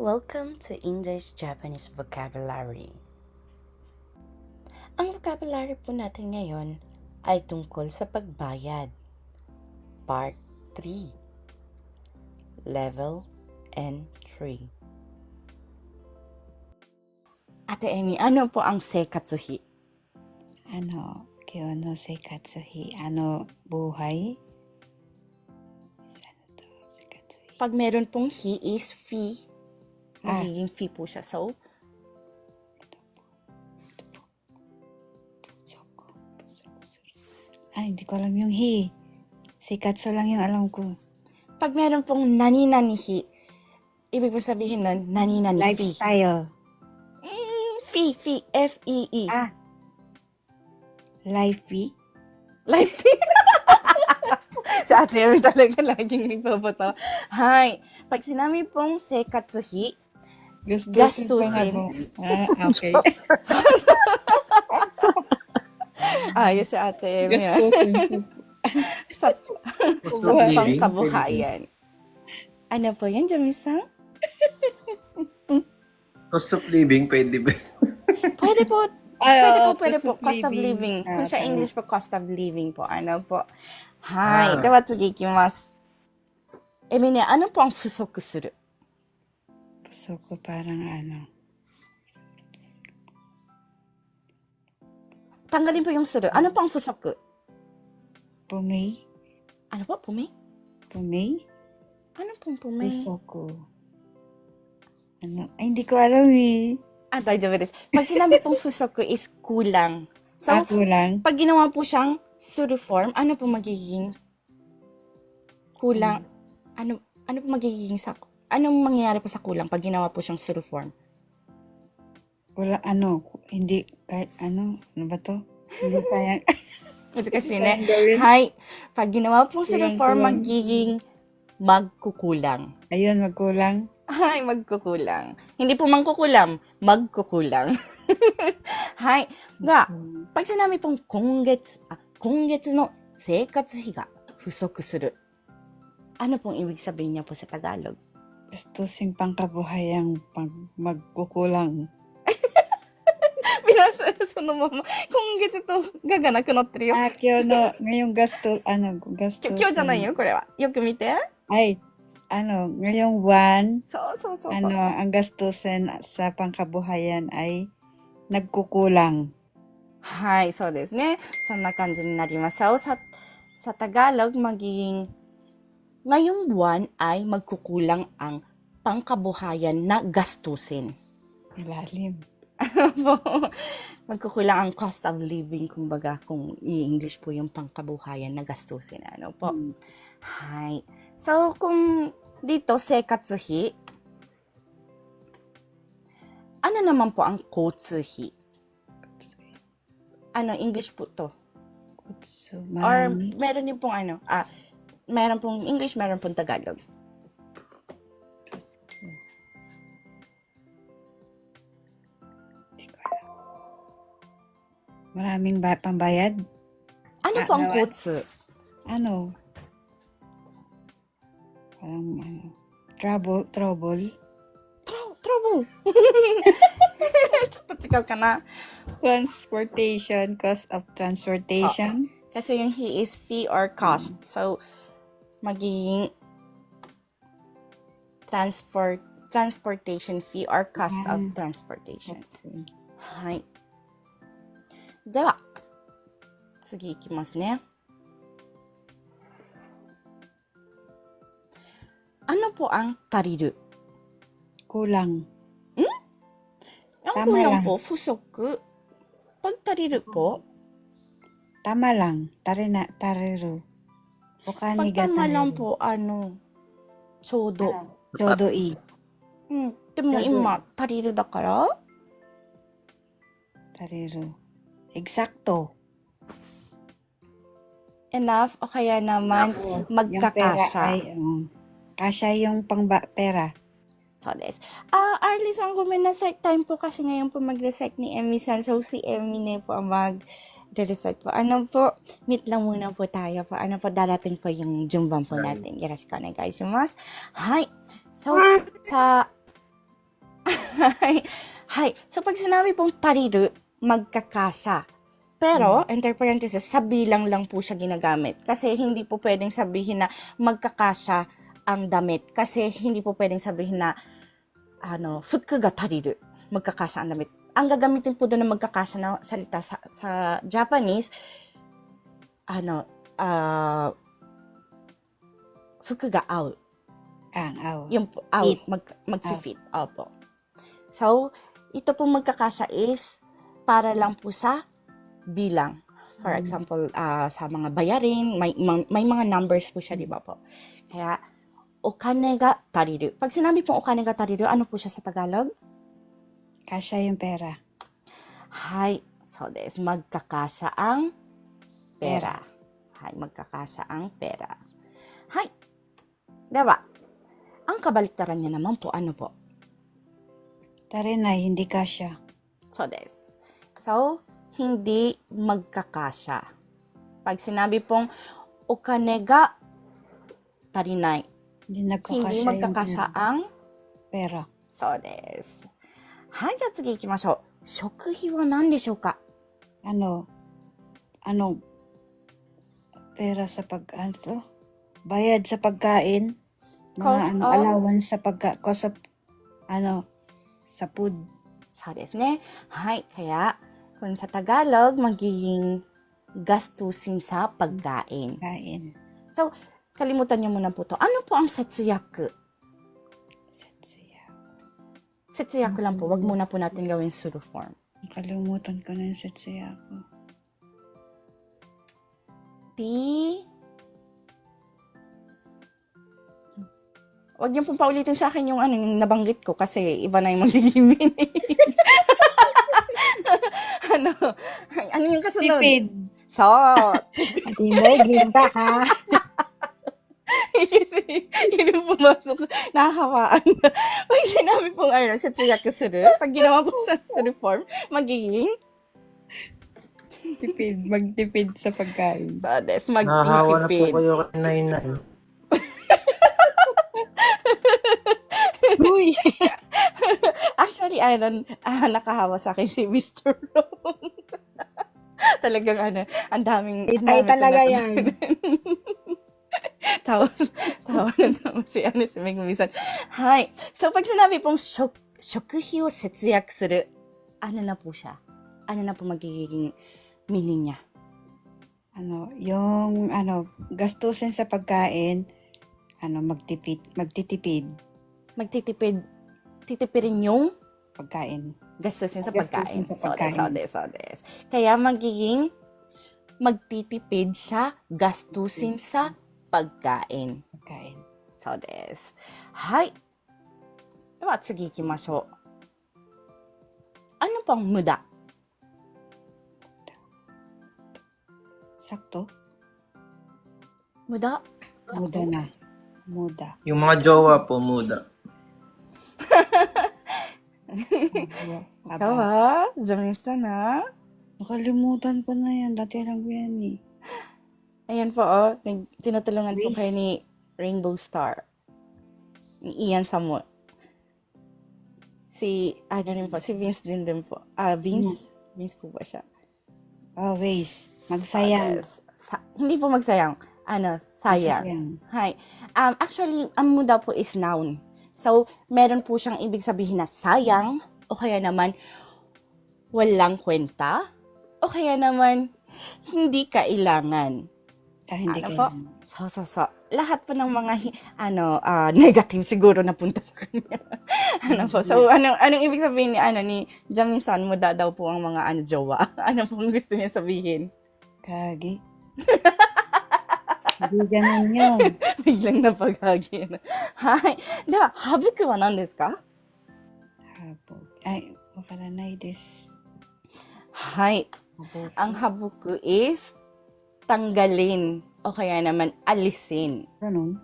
Welcome to English-Japanese Vocabulary. Ang vocabulary po natin ngayon ay tungkol sa pagbayad. Part 3. Level and Tree. Ate Emi, ano po ang seikatsuhi? Ano, kyo no seikatsuhi? Ano, buhay? Pag meron pong he is fee, magiging fee po siya. So. Ah, hindi ko alam yung hi. Sikatsu lang yung alam ko. pag meron pong nani-nani he, ibig po sabihin nun, nani-nani fee. Lifestyle. Mm, fee, fee, F-E-E. Ah. Life fee. Life fee. Sa ate, may talaga laging nagpapato. Hi. Pag sinabi pong sekatsuhi, Gastusin. Gastusin. Ah, okay. ayos sa ate. Emi, ah. Gastusin. sa Cost sa of pangkabuhayan. Ano po yan, Jamisang? Cost of living, pwede ba? Pwede po. Ay, Pwede po, oo, pwede po. Cost of living. Ah, Kung sa. English po, cost of living po. Ano po. Hi. Ah. Dewa tsugi ikimasu. Emi ne, ano po ang fusoku suru? Puso ko parang ano. Tanggalin po yung suru. Ano po ang fusoku? Pumay. Ano po? Pumay? Pumay. Ano pong pumay? Puso ko. Ano? Ay, hindi ko alam eh. Ah, daijoubu desu. Pag sinabi pong fusoku is kulang. So, ah, kulang. pag ginawa po siyang suru form, ano po magiging kulang? Ano ano po magiging sa anong mangyayari po sa kulang pag ginawa po siyang suru form? Wala, ano, hindi, kahit ano, ano ba to? Hindi kaya, Kasi kayang gawin. hi, pag ginawa pong suru Kulang, form, kulang. magiging magkukulang. Ayun, magkulang. Hi, magkukulang. Hindi po mangkukulam, magkukulang. Hi. Ga, pag sinabi pong kongetsu, ah, kongetsu no seikatsu hi ga fusoku suru. Ano pong ibig sabihin niya po sa Tagalog? Gastusing pangkabuhayang pag magkukulang. Binasa so no mama. Kongetsu to ga ga naku natteるよ。 Ah, kyo no, ngayong gasto, ano, gastos. 今日じゃないよ、これは。よく見て。 Ay, ano, ngayong buwan, そうそうそうそう。 ano, ang gastusin sa pangkabuhayan ay nagkukulang. はい、そうですね。そんな感じになります。So, sa, sa Tagalog, magiging ngayong buwan ay magkukulang ang pangkabuhayan na gastusin. Ilalim. magkukulang ang cost of living, kumbaga, kung i-English po yung pangkabuhayan na gastusin. Ano po? Hmm. Hi. So, kung dito, sekatsuhi, ano naman po ang kotsuhi? Ano, English po to? Kutsu, Or meron din pong ano, ah, meron pong English, meron pong Tagalog. Maraming ba pambayad? Ano ah, po ang kotse? Ano? Parang ano? Trouble? Trouble? Trouble! Ikaw ka na. Transportation, cost of transportation. Okay. Kasi yung he is fee or cost. So, magiging transport transportation fee or cost of Ah. transportation. Kutsu. はい。では、次いきますね。Ano po ang tariru? Kulang. Ang Tama kulang lang. po, fusoku. Pag tariru po, Tama lang. Tari na, tariru. O pag kaniga tama lang tariru. po, ano, ちょうど。 Todo i. うん。でもちょうど今、足りるだから、 Tariru. Eksakto. enough o kaya naman Yung pera magkakasya. ay, um, kasya yung pang pera. So, des. Ah, Arlie san, ごめんなさい。Time po kasi ngayon po mag-recite ni Emmy san. So, si Emmy na po ang mag-recite po. Ano po, meet lang muna po tayo po. Ano po, darating po yung jumban po natin. Yoroshiku onegai shimasu. Hi. So, sa Hi. Hi. So, pag sinabi pong tariru, magkakasya. Pero, enter parenthesis, sa bilang lang po siya ginagamit. Kasi hindi po pwedeng sabihin na magkakasya ang damit. Kasi hindi po pwedeng sabihin na ano, fuku ga tariru. Magkakasya ang damit. Ang gagamitin po doon ng magkakasya na salita sa, sa Japanese, ano, ah, fuku ga au. Ang, aw. Yung out, Fit. mag, mag-fit. Opo. So, ito po magkakasya is para lang po sa bilang. For Mm. example, ah, sa mga bayarin, may, may, may mga numbers po siya, di ba po? Kaya, okane ga tariru. Pag sinabi pong okane ga tariru, ano po siya sa Tagalog? Kasya yung pera. Hi. So this, magkakasya ang pera. Hi, magkakasya ang pera. Hi. Diba? Ang kabaliktaran niya naman po, ano po? Tara na, hindi kasya. So this. So, hindi magkakasya. Pag sinabi pong, o kanega, tarinay. Hindi, hindi magkakasya ang pera. So this. はい、じゃあ次行きましょう。食費は何でしょうか Ano, ano, pera sa pag, ano to? Bayad sa pagkain. Mga Cost ano, of- allowance sa pagka, cost of, ano, sa food. そうですね。はい。Kaya, kung sa Tagalog, magiging gastusin sa pagkain. Kain. So, kalimutan niyo muna po to. Ano po ang setsuyaku? Setsuyaku lang po. Wag muna po natin gawin suru form. Nakalimutan ko na yung setsuya ko. T. Wag niyo pong paulitin sa akin yung ano, yung nabanggit ko kasi iba na yung magiging meaning. ano? Ano yung kasunod? Tipid. So, At hindi, green ka ha. Pumasok, nakakawaan na. Pag sinabi pong ano, setsuyaku suru, pag ginawa po sa suru form, magiging Tipid. Magtipid sa pagkain. Ah, so, des, Nakahawa na po magtitipid. kayo kay Nainay. Uy! Actually, ano, ah, nakahawa sa akin si Mr. Ron. Talagang ano, ang daming... ang Ay, talaga yan. tawa, tawa na tawa si, ano, si Megumi-san. Hi. So, pag sinabi pong shok, shokuhi o setsuyaku suru, ano na po siya? Ano na po magiging meaning niya? Ano, yung, ano, gastusin sa pagkain, ano, magtipid, magtitipid Magtitipid, titipirin yung pagkain. gastusin sa Gastusin pagkain. sa So, pagkain. So, des, so, des. Kaya magiging magtitipid sa gastusin sa pagkain. Pagkain. そうです。はい。では次行きましょう。Ano pang muda? Sakto? Muda? Muda na. Muda. Yung mga jowa po, muda. Ikaw ha? Jamisa na? Nakalimutan ko na yan. Dati lang ko yan eh. Ayan po oh. Nag- Tinutulungan po Race. kayo ni Rainbow Star. Ni Ian Samot. Si, ano rin po, si Vince din din po. Ah, Vince? Vince po ba siya? Always. Magsayang. Yes. Sa- hindi po magsayang. Ano, sayang. Magsayang. Hi. Um, actually, ang muda po is noun. So, meron po siyang ibig sabihin na sayang, o kaya naman walang kwenta, o kaya naman hindi kailangan. Ah, hindi Ano ka po? So, so, so. Lahat po ng mga hi- ano ah, negative siguro napunta sa kanya. ano po? So, anong anong ibig sabihin ni ano ni Jamin-san muda daw po ang mga ano jowa? ano pong gusto niya sabihin? Kagi. Hindi ganun yun. Biglang napaghagi. Ano. Hi. では、ハブクは何ですか Habog. Ay, wakaranay des. Hi. Habog. Ang habuk is tanggalin o kaya naman alisin. Ganun.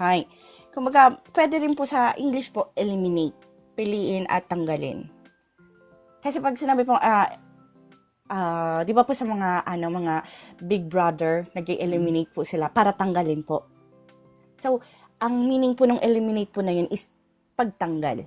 Hi. Kumbaga, pwede rin po sa English po, eliminate. Piliin at tanggalin. Kasi pag sinabi pong, ah, ah, di ba po sa mga, ano, mga big brother, nag eliminate po sila para tanggalin po. So, ang meaning po ng eliminate po na yun is pagtanggal.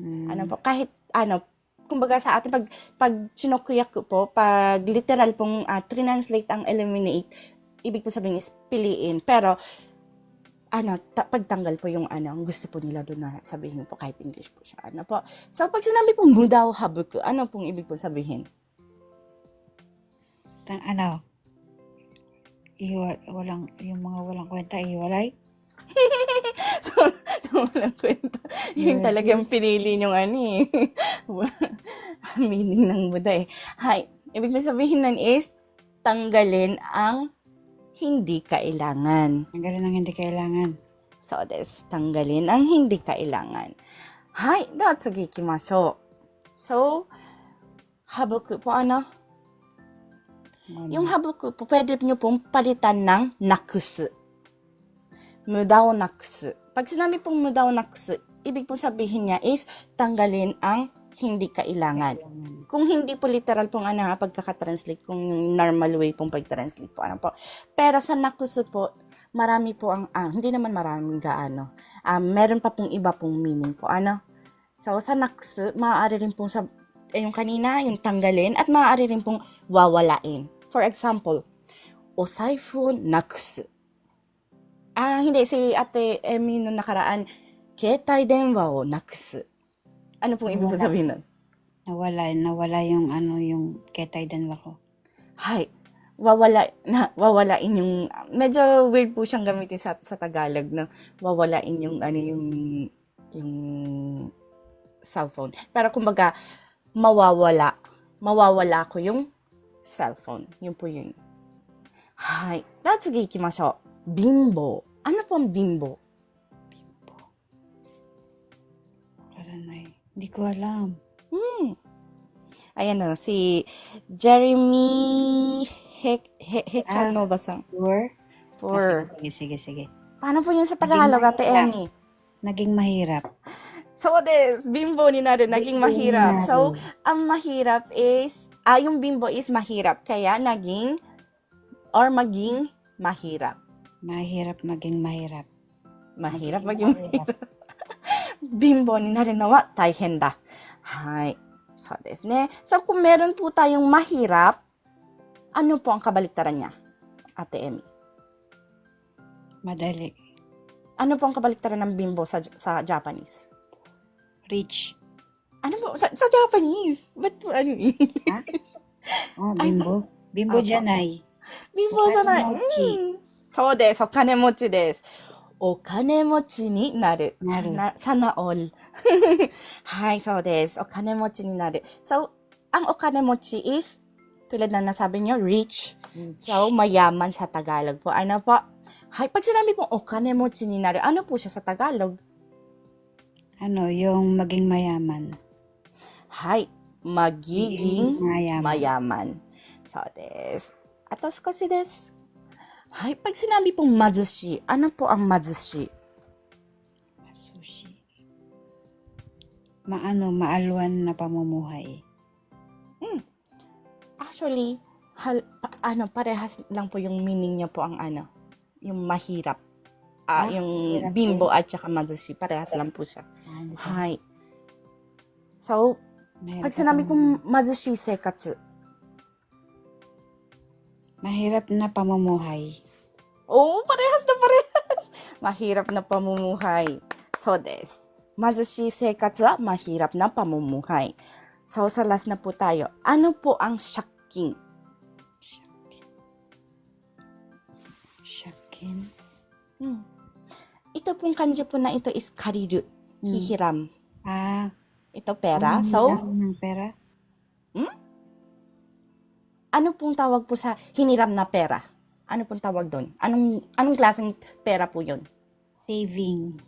Mm. Ano po, kahit ano, kumbaga sa atin, pag, pag sinokuyaku po, pag literal pong ah, translate ang eliminate, ibig po sabihin is piliin. Pero, ano, ta- pagtanggal po yung ano, ang gusto po nila doon na sabihin po kahit English po siya. Ano po. So, pag sinabi pong mudaw habuku, ano pong ibig po sabihin? Tang, ano? Iwa, walang, yung mga walang kwenta, iwalay? so, walang kwenta. Yun talagang pinili yung ano eh. Meaning ng Buddha eh. Hi, ibig sabihin nun is, tanggalin ang hindi kailangan. Ang galing ng hindi kailangan. So, des, tanggalin ang hindi kailangan. Hi, daw tsugi ikimashou. So, habuku po ano? Ano? Yung habuku po, pwede nyo pong palitan ng nakusu. Muda o nakusu. Pag sinabi pong muda o nakusu, ibig pong sabihin niya is tanggalin ang hindi kailangan. Kung hindi po literal pong ano ha, pagkakatranslate, kung normal way pong pag-translate po, ano po. Pero sa nakusu po, marami po ang, ah, hindi naman maraming gaano. Um, meron pa pong iba pong meaning po, ano. So, sa nakusu, maaari rin pong sa, eh, yung kanina, yung tanggalin, at maaari rin pong wawalain. For example, o nakusu. Ah, hindi, si ate Emmy nung nakaraan, ketai denwa o nakusu. Ano pong ibig po Wala. sabihin nun? Nawala, nawala yung ano, yung ketay danwa ko. Hay, wawala na wawalain yung medyo weird po siyang gamitin sa sa Tagalog na wawalain yung ano yung yung cellphone. Pero kumbaga mawawala mawawala ko yung cellphone. Yun po yun. Hay, that's ikimashou. Bimbo. Ano po ang bimbo? Karanay. Hindi ko alam. Ayan na, si Jeremy He He Hechan Ah. Nova-san. Sure? For, Ah, sige, sige, sige. paano po yun sa Tagalog, Ate. Emmy? Naging mahirap. So, des, bimbo ni Naru, naging Bimbo mahirap. So, ang mahirap is, ah, yung bimbo is mahirap. Kaya, naging, or maging mahirap. Mahirap maging mahirap. Mahirap maging mahirap. Bimbo ni Naru na wa taihen da. Hay. So, des, ne. So, kung meron po tayong mahirap, ano po ang kabaliktaran niya? Ate Emmy. Madali. Ano po ang kabaliktaran ng bimbo sa, sa Japanese? Rich. Ano po? Sa, sa Japanese? Ba't po ano eh? Oh, Ay, bimbo. Bimbo Apo. janay. 貧乏じ そうです。お金持ちです。お金持ちになる。なるさな、さなおる。はい、そうです。お金持ちになる。So, ang o kane mochi is, tulad na nasabi niyo, rich. So, mayaman sa Tagalog po. Ano po? Hay, pag sinabi pong o kane mochi ni naru, ano po siya sa Tagalog? Ano, yung maging mayaman. Hay, magiging mayaman. mayaman. So, des. At 少しです。はい, pag sinabi pong mazushi, ano po ang mazushi? Sushi. Maano, maalwan na pamumuhay. Actually, hal, pa- ano, parehas lang po yung meaning niya po ang ano, yung mahirap. Ah, Ah, yung hirap bimbo at saka mazushi, parehas lang po siya. Ano to? Hay. So, Mahirap pag na sinabi pong mazushi sekatsu, Mahirap na pamumuhay. Oo, parehas na parehas. Mahirap na pamumuhay. So, des. Mazushi sekatsu wa mahirap na pamumuhay. So, sa last na po tayo. Ano po ang shaking? Shakin. Hmm. Ito pong kanji po na ito is kariru. Hmm. Hihiram. Ah. Ito pera. ang So, ng pera? Ano pong tawag po sa hiniram na pera? Ano pong tawag doon? Anong, anong klaseng pera po yun? Saving.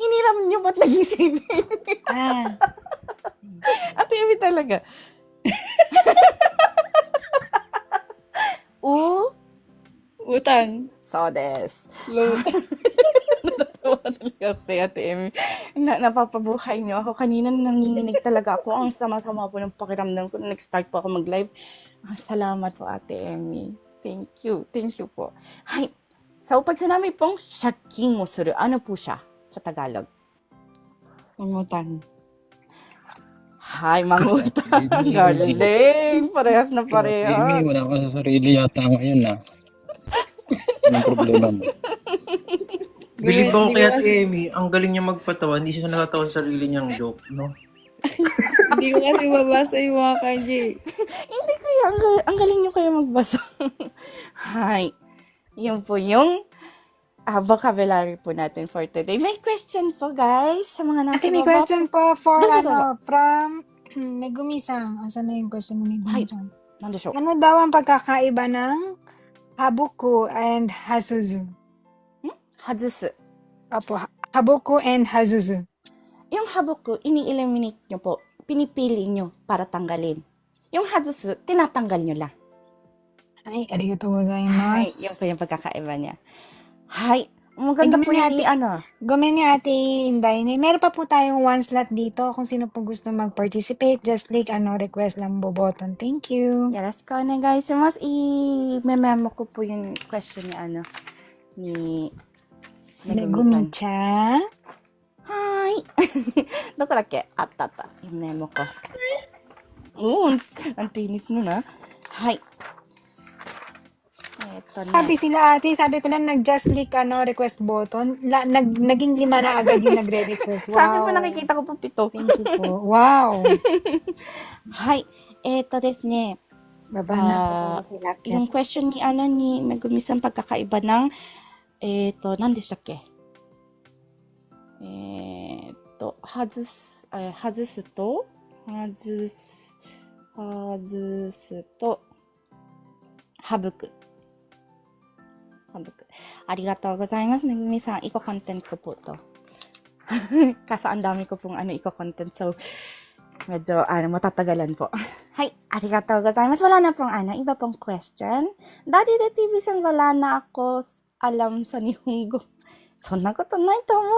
Hiniram nyo ba't naging saving? Ah. Ate Emi talaga. U? Utang. So, des. Loan. Natatawa talaga kay Ate Emi. Na, napapabuhay niyo ako. Kanina nanginginig talaga ako. Ang sama-sama po ng pakiramdam ko. Nag-start po ako mag-live. Ah, salamat po, Ate Emi. Thank you. Thank you po. Hay. So, pag sinabi pong shaking mo suru, ano po siya sa Tagalog? Pangutang. Hay, mangutang. Galing. Parehas na Amy, parehas. wala ka sa sarili yata ngayon ah. Anong problema mo? Bilib ako kay Ate Amy. Ang galing niya magpatawa. Hindi siya natatawa sa sarili niyang joke, no? Hindi ko kasi mabasa yung mga kanji. Hindi ang, ang galing nyo kaya magbasa. Hay. Yun po yung ah, vocabulary po natin for today. May question po, guys, sa mga nasa Ate, may baba. question po for, Dozo, ano, dozo. from Megumi-san. Asan na yung question ni Megumi-san? Nandito siya. Ano daw ang pagkakaiba ng Habuku and Hazuzu? Hazusu. Opo, ha- Habuku and Hazuzu. Yung habuku, ini-eliminate nyo po. Pinipili nyo para tanggalin. Yung hazusu, tinatanggal nyo lang. Ay, arigatou Hay, gozaimasu. yun po yung pagkakaiba niya. Hay, maganda Ay, po yung gumamit. i- ano. Gomen ni Ate Inday. Meron pa po tayong one slot dito. Kung sino po gusto mag-participate, just click ano, request lang po button. Thank you. Yoroshiku onegaishimasu. I-memo ko po yung question ni ano, ni Megumi-san. Megumi-chan. Hi! どこだっけあったあった。メモko. Oo, ang tinis nun ah. Hi. Eto na. Sabi sila ate, sabi ko lang nag-just click ano, request button. La, nag, naging lima na agad yung nagre-request. Wow. Sa akin po nakikita ko po pito. Thank you po. Wow. Hi. Eto desu ne. Baba na po. Hilakyan. Yung question ni ano ni Megumi-san pagkakaiba ng eto, nan de shita eto, hazus, eh, hazusu to, hazus, hazusu to, habuku. Habuku. Arigatou gozaimasu, Megumi-san. Iko-content ko po to. Kaso ang dami ko pong ano, iko-content. So, medyo ano, matatagalan po. Hay, arigatou gozaimasu. Wala na pong ano, iba pong question. Daddy the TV san wala na ako s- alam sa Nihongo. そんなことないと思うよ。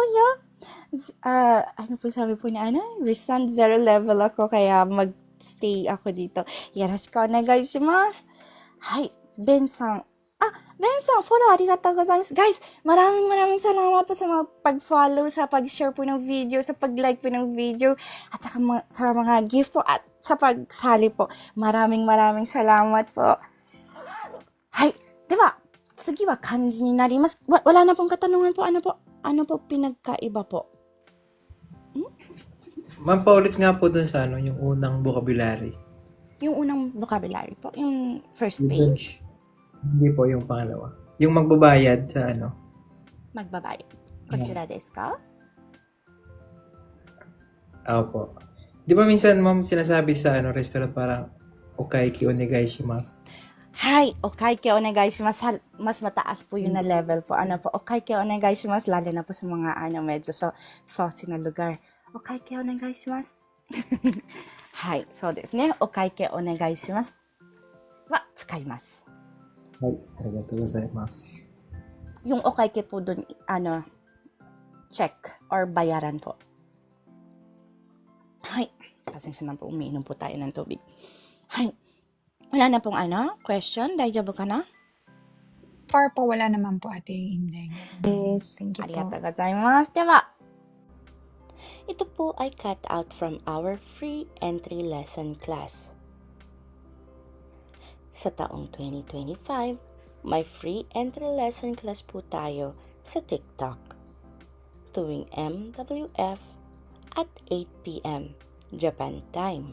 Ah, ano po sabi po ni ano? Recent zero level ako kaya mag-stay ako dito. Yoroshiku onegai shimasu. Hay, Ben san. Ah, Ben san, follow arigatou gozaimasu. Guys, maraming maraming salamat po sa mga pag-follow, sa pag-share po ng video, sa pag-like po ng video, at saka mga, sa mga gift po at sa pagsali po. Maraming maraming salamat po. Hay, di ba? Sige ba, kanji ni narimasu. Wa- Wala na pong katanungan po. Ano po? Ano po pinagkaiba po? Ma'am, paulit nga po dun sa ano, yung unang vocabulary. Yung unang vocabulary po. Yung first page. Hindi po yung pangalawa. Yung magbabayad sa ano. Magbabayad. Konchira desu ka? Ah, po. Di ba minsan, ma'am, sinasabi sa ano, restaurant parang, okay, ki onegai shimasu. Hi, okaike onegai shimasu. Sal- Mas mataas po yun na level po. Ano po, okaike onegai shimasu. Lalo na po sa mga ano, medyo so, saucy na lugar. Okaike onegai shimasu. Hi, so desu ne. Okaike onegai shimasu. Wa, tsukaimasu.はい、ありがとうございます。 Yung okaike po dun, ano, check or bayaran po. Hi. Pasensya na po, umiinom po tayo ng tubig. Hi. Wala na pong ano, question? Daijoubu ka na? Far po, wala naman po ate Inday. Yes. Thank you po. Arigatou gozaimasu. Dewa, ito po ay cut out from our free entry lesson class. Sa taong 2025, may free entry lesson class po tayo sa TikTok. Tuwing MWF at 8pm Japan time.